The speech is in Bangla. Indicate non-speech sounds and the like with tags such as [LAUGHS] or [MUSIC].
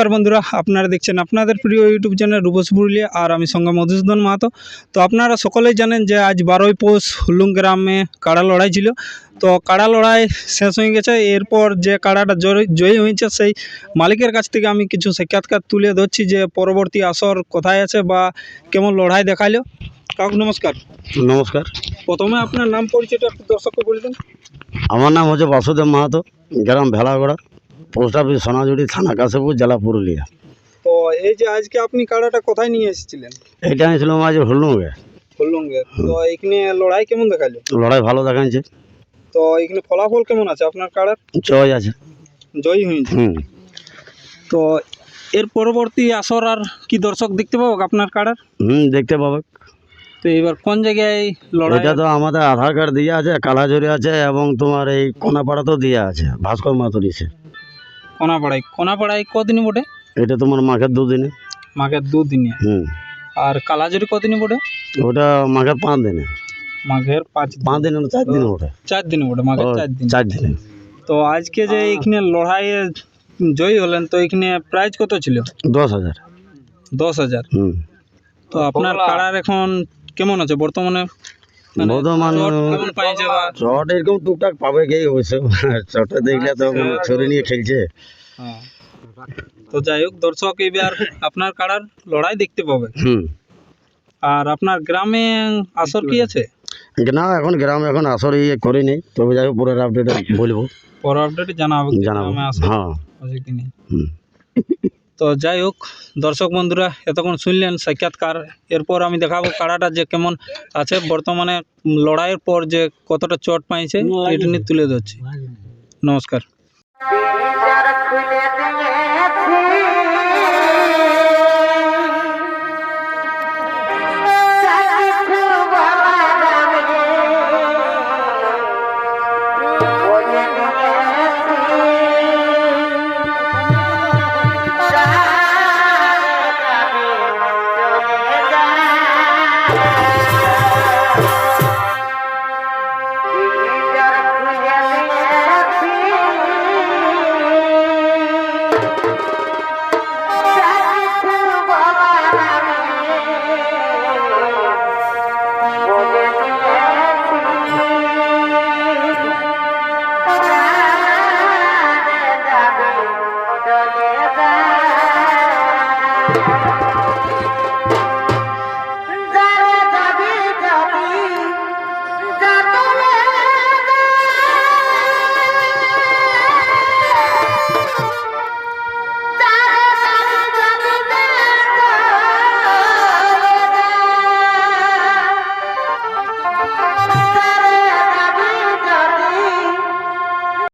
নমস্কার বন্ধুরা আপনারা দেখছেন আপনাদের প্রিয় ইউটিউব চ্যানেল রূপস পুরুলিয়া আর আমি সঙ্গে মধুসূদন মাহাতো। তো আপনারা সকলেই জানেন যে আজ বারোই পৌষ হুল্লুং গ্রামে কাড়া লড়াই ছিল। তো কাড়া লড়াই শেষ হয়ে গেছে এরপর যে কাড়াটা জয় জয়ী হয়েছে সেই মালিকের কাছ থেকে আমি কিছু সাক্ষাৎকার তুলে ধরছি যে পরবর্তী আসর কোথায় আছে বা কেমন লড়াই দেখাইলো। কাকু নমস্কার। নমস্কার। প্রথমে আপনার নাম পরিচয়টা একটু দর্শককে বলে দেন। আমার নাম হচ্ছে বাসুদেব মাহাতো গ্রাম ভেলাগড়া। পোস্ট অফিস সোনাঝুড়ি থানা কাশেপুর জেলা পুরুলিয়া। তো এই যে আজকে আপনি কাড়াটা কোথায় নিয়ে এসেছিলেন? এইটা আনিছিলাম আজ হুল্লুঙ্গে হুল্লুঙ্গে তো এখানে লড়াই কেমন দেখাইলো লড়াই ভালো দেখাচ্ছে তো এখানে ফলাফল কেমন আছে আপনার কাড়ার? জয় আছে। জয়ী হয়েছে। তো এর পরবর্তী আসর আর কি দর্শক দেখতে পাবো আপনার কাড়ার? হুম দেখতে পাবে। তো এবার কোন জায়গায় লড়াই? এটা তো আমাদের আধার কার্ড দিয়ে আছে কালাঝুরি আছে এবং তোমার এই কোনাপাড়াতেও দিয়ে আছে ভাস্কর মাতুরিছে কোনাপাড়ায়। কোনাপাড়ায় কদিনই বটে? এটা তোমার মাঘের দুদিনে। মাঘের দুদিনে। হুম। আর কালাজুরি কদিনই বটে? ওটা মাঘের পাঁচ দিনে। মাঘের পাঁচ পাঁচ দিনে চার দিনে ওটা চার দিন বটে মাঘের চার দিন। চার দিনে। তো আজকে যে এখানে লড়াইয়ে জয়ী হলেন তো এখানে প্রাইজ কত ছিল? দশ হাজার। দশ হাজার। তো আপনার কাড়ার এখন কেমন আছে বর্তমানে? মানে চট পাইছে বা চট এরকম টুকটাক পাবে কে অবশ্য [LAUGHS] চটটা দেখলে তো ছড়ে নিয়ে খেলছে। হ্যাঁ। তো যাই হোক দর্শক এবার আপনার কাড়ার লড়াই দেখতে পাবে। হুম। আর আপনার গ্রামে আসর কি আছে? না এখন গ্রামে এখন আসর ইয়ে করিনি। তবে যাই হোক পুরো আপডেট বলব। পর আপডেটে জানাব জানাব। হ্যাঁ। আছে কি নেই। হুম। তো যাই হোক, দর্শক বন্ধুরা, এতক্ষণ শুনলেন সাক্ষাৎকার। এরপর আমি দেখাবো কাড়াটা যে কেমন আছে। বর্তমানে লড়াইয়ের পর যে কতটা চট পাইছে, এটা নিয়ে তুলে ধরছি। নমস্কার।